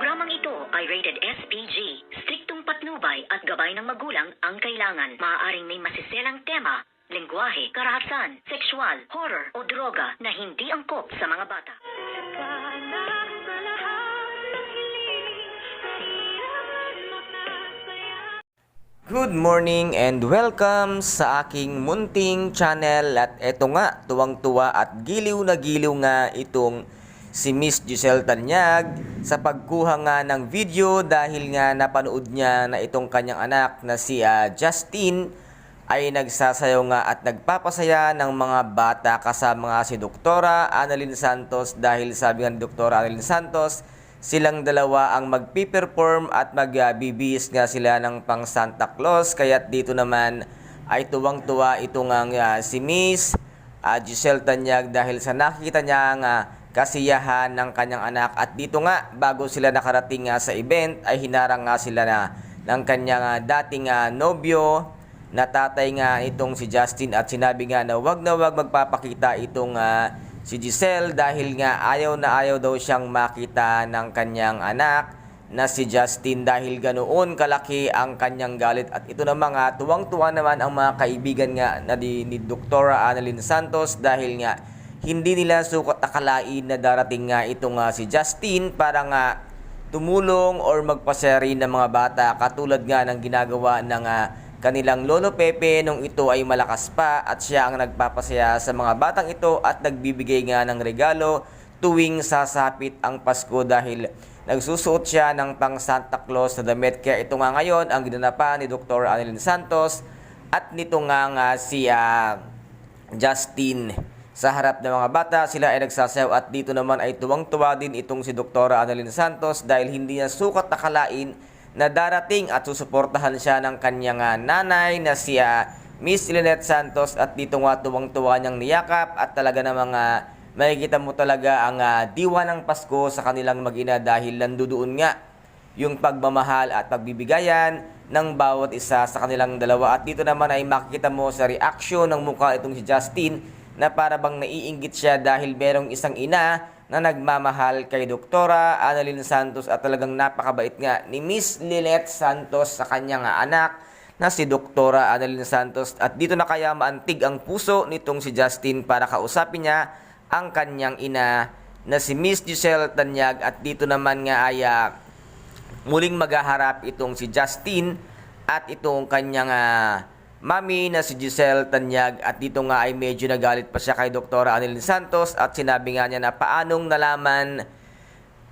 programang ito ay rated SPG. Striktong patnubay at gabay ng magulang ang kailangan. Maaaring may masiselang tema, lengguwahe, karahasan, sexual, horror o droga na hindi angkop sa mga bata. Good morning and welcome sa aking munting channel at eto nga, tuwang-tuwa at giliw na giliw nga itong si Miss Giselle Tanyag sa pagkuha nga ng video dahil nga napanood niya na itong kanyang anak na si ah, Justin ay nagsasayaw nga at nagpapasaya ng mga bata kasama nga si Doktora Annalyn Santos. Dahil sabi nga ni Doktora Annalyn Santos silang dalawa ang magpi-perform at magbibihis nga sila ng pang Santa Claus. Kaya dito naman ay tuwang-tuwa ito nga nga si Miss ah, Giselle Tanyag dahil sa nakita niya nga kasiyahan ng kanyang anak at dito nga bago sila nakarating nga sa event ay hinarang nga sila na ng kanyang ah, dating ah, nobyo na tatay nga itong si Justin at sinabi nga na wag na wag magpapakita itong ah, si Giselle dahil nga ayaw na ayaw daw siyang makita ng kanyang anak na si Justin dahil ganoon kalaki ang kanyang galit at ito na mga tuwang-tuwa naman ang mga kaibigan nga na di, ni Dr. Annalyn Santos dahil nga hindi nila sukat akalain na darating nga itong nga si Justin para nga tumulong or magpaseri ng mga bata katulad nga ng ginagawa ng ah, kanilang Lolo Pepe nung ito ay malakas pa at siya ang nagpapasaya sa mga batang ito at nagbibigay nga ng regalo tuwing sasapit ang Pasko dahil nagsusuot siya ng pang Santa Claus na damit kaya ito nga ngayon ang ginanapa ni Dr. Annalyn Santos at nito nga nga si ah, Justin. Sa harap ng mga bata, sila ay nagsasayaw at dito naman ay tuwang-tuwa din itong si Dr. Annalyn Santos dahil hindi niya sukat nakalain na darating at susuportahan siya ng kanyang ah, nanay na si ah, Miss Lynette Santos at dito nga tuwang-tuwa niyang niyakap at talaga namang ah, makikita mo talaga ang ah, diwa ng Pasko sa kanilang mag-ina dahil nandoon nga yung pagmamahal at pagbibigayan ng bawat isa sa kanilang dalawa. At dito naman ay makikita mo sa reaction ng mukha itong si Justin na para bang naiinggit siya dahil merong isang ina na nagmamahal kay Doktora Annalyn Santos at talagang napakabait nga ni Miss Lynette Santos sa kanyang anak na si Doktora Annalyn Santos. At dito na kaya maantig ang puso nitong si Justin para kausapin niya ang kanyang ina na si Miss Giselle Tanyag. At dito naman nga ay ah, muling maghaharap itong si Justin at itong kanyang ah, mami na si Giselle Tanyag at dito nga ay medyo nagalit pa siya kay Dr. Annalyn Santos at sinabi nga niya na paanong nalaman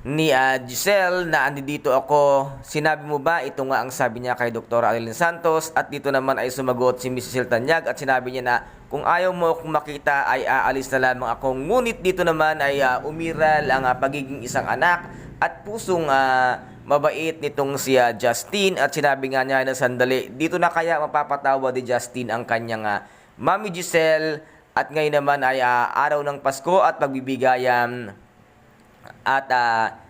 ni ah, Giselle na andito ako. Sinabi mo ba? Ito nga ang sabi niya kay Dr. Annalyn Santos at dito naman ay sumagot si Miss Giselle Tanyag at sinabi niya na kung ayaw mo akong makita ay aalis na lamang ako. Ngunit dito naman ay ah, umiral ang ah, pagiging isang anak at pusong ah, mabait nitong si ah, Justin. At sinabi nga niya na sandali dito na kaya mapapatawa ni Justin ang kanyang ah, Mami Giselle. At ngayon naman ay ah, araw ng Pasko at pagbibigayan at ah,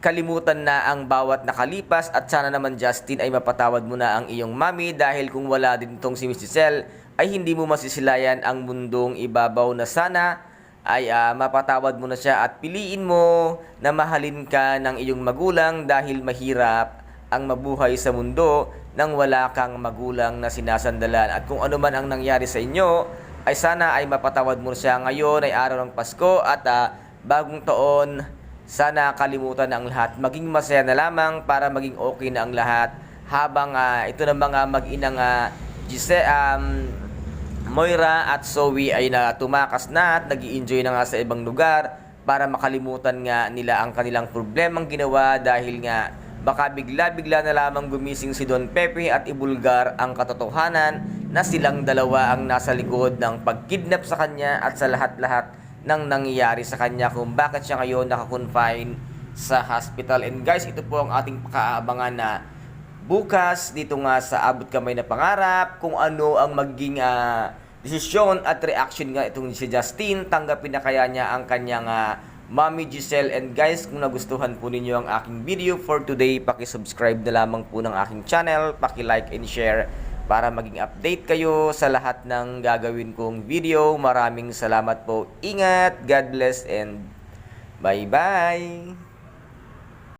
kalimutan na ang bawat nakalipas. At sana naman Justin ay mapatawad mo na ang iyong mami. Dahil kung wala din itong si Miss Giselle ay hindi mo masisilayan ang mundong ibabaw na sana ay ah, mapatawad mo na siya at piliin mo na mahalin ka ng iyong magulang dahil mahirap ang mabuhay sa mundo nang wala kang magulang na sinasandalan. At kung ano man ang nangyari sa inyo ay sana ay mapatawad mo siya ngayon ay araw ng Pasko. At ah, bagong taon sana kalimutan na ang lahat. Maging masaya na lamang para maging okay na ang lahat. Habang ah, ito na mga mag-inang uh, Gise, um, Moira at Zoe ay na tumakas na at nag enjoy na nga sa ibang lugar para makalimutan nga nila ang kanilang problemang ginawa dahil nga baka bigla-bigla na lamang gumising si Don Pepe at ibulgar ang katotohanan na silang dalawa ang nasa likod ng pagkidnap sa kanya at sa lahat-lahat ng nangyayari sa kanya kung bakit siya ngayon nakakonfine sa hospital. And guys, ito po ang ating pakaabangan na bukas dito nga sa Abot Kamay na Pangarap kung ano ang magiging ah, desisyon at reaction nga itong si Justin. Tanggapin na kaya niya ang kanyang ah, Mommy Giselle. And guys, kung nagustuhan po ninyo ang aking video for today, paki-subscribe na lamang po ng aking channel, paki-like and share para maging update kayo sa lahat ng gagawin kong video. Maraming salamat po. Ingat, God bless, and bye-bye!